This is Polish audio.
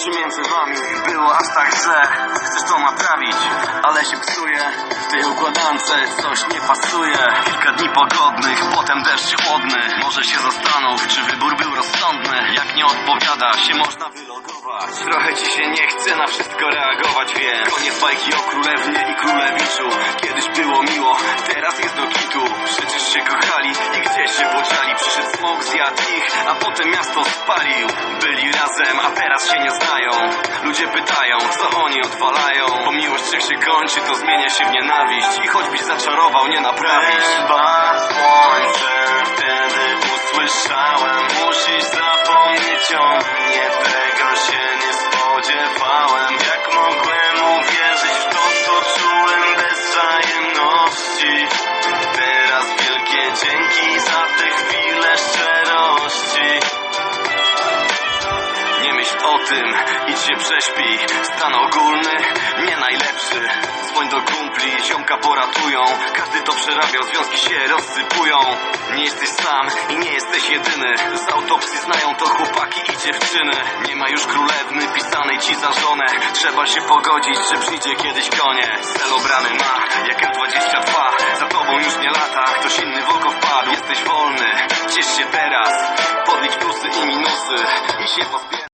Czy między wami było aż tak źle? Chcesz to naprawić, ale się psuje W tej układance coś nie pasuje. Kilka dni pogodnych, potem deszcz chłodny. Może się zastanów, czy wybór był rozsądny. Jak nie odpowiada, się można wylogować. Trochę ci się nie chce na wszystko reagować, wiem Koniec bajki o królewnie i królewiczu. Kiedyś było miło, teraz jest do kitu. Przecież się kochali i gdzieś się podzieli Przyszedł smok, zjadł ich, a potem miasto spalił. Byli razem, a teraz się nie znają. Ludzie pytają, co oni odwalają. Bo miłość jak się kończy, to zmienia się w nienawiść. I choćbyś zaczarował, nie naprawisz. Chyba słońce, wtedy usłyszałem Musisz zapomnieć o o tym, idź się prześpij Stan ogólny, nie najlepszy. Dzwoń do kumpli, ziomka poratują. Każdy to przerabiał, związki się rozsypują. Nie jesteś sam i nie jesteś jedyny. Z autopsji znają to chłopaki i dziewczyny. Nie ma już królewny pisanej ci za żonę. Trzeba się pogodzić, że przyjdzie kiedyś koniec Cel obrany ma, jak M22 Za tobą już nie lata, ktoś inny w oko wpadł. Jesteś wolny, ciesz się teraz. Podlicz plusy i minusy i się pozbieraj